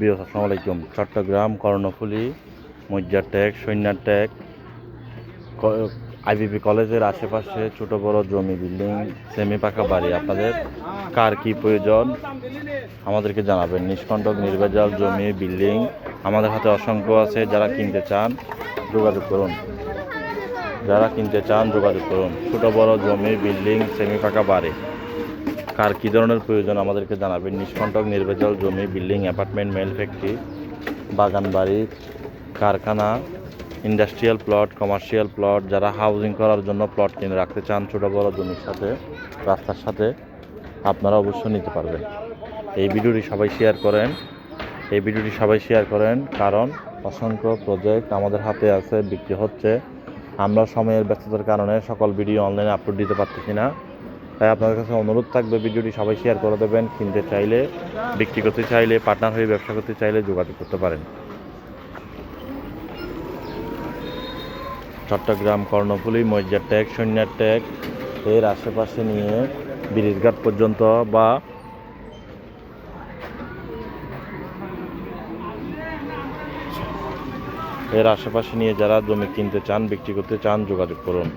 বিয়স আসসালামু আলাইকুম। চট্টগ্রাম, কর্ণফুলি মজ্জার ট্যাগ সৈন্যার ট্যাগ আইবিপি কলেজের আশেপাশে ছোট বড় জমি বিল্ডিং সেমি পাকা বাড়ি। আপনাদের কার কি প্রয়োজন? আমাদেরকে জানাবেন। নিষ্কণ্টক, নির্ভেজাল জমি, বিল্ডিং, আমাদের হাতে অসংখ্য আছে। যারা কিনতে চান, যোগাযোগ করুন। যারা কিনতে চান, যোগাযোগ করুন। ছোট বড় জমি, বিল্ডিং সেমি পাকা বাড়ি। কার কী ধরনের প্রয়োজন আমাদেরকে জানাবেন? নিষ্কণ্টক নির্ভেজাল জমি, বিল্ডিং, অ্যাপার্টমেন্ট, মেল ফ্যাক্টরি, বাগান বাড়ি, কারখানা, ইন্ডাস্ট্রিয়াল প্লট, কমার্শিয়াল প্লট, যারা হাউজিং করার জন্য প্লট কিনে রাখতে চান ছোটো বড় জমির সাথে, রাস্তার সাথে, আপনারা অবশ্যই নিতে পারবেন। এই ভিডিওটি সবাই শেয়ার করেন। এই ভিডিওটি সবাই শেয়ার করেন কারণ অসংখ্য প্রজেক্ট আমাদের হাতে আছে, বিক্রি হচ্ছে। আমরা সময়ের ব্যস্ততার কারণে সকল ভিডিও অনলাইনে আপলোড দিতে পারতেছি না। তাই আপনাদের কাছে অনুরোধ থাকবে, ভিডিওটি সবাই শেয়ার করে দেবেন, কিনতে চাইলে, বিক্রি করতে চাইলে পার্টনার হয়ে ব্যবসা করতে চাইলে যোগাযোগ করতে পারেন। চট্টগ্রাম, কর্ণফুলি মজ্জার ট্যাগ, সৈন্যার ট্যাগ, এর আশেপাশে নিয়ে ব্রিজঘাট পর্যন্ত বা এর আশেপাশে নিয়ে যারা জমি কিনতে চান, বিক্রি করতে চান, যোগাযোগ করুন।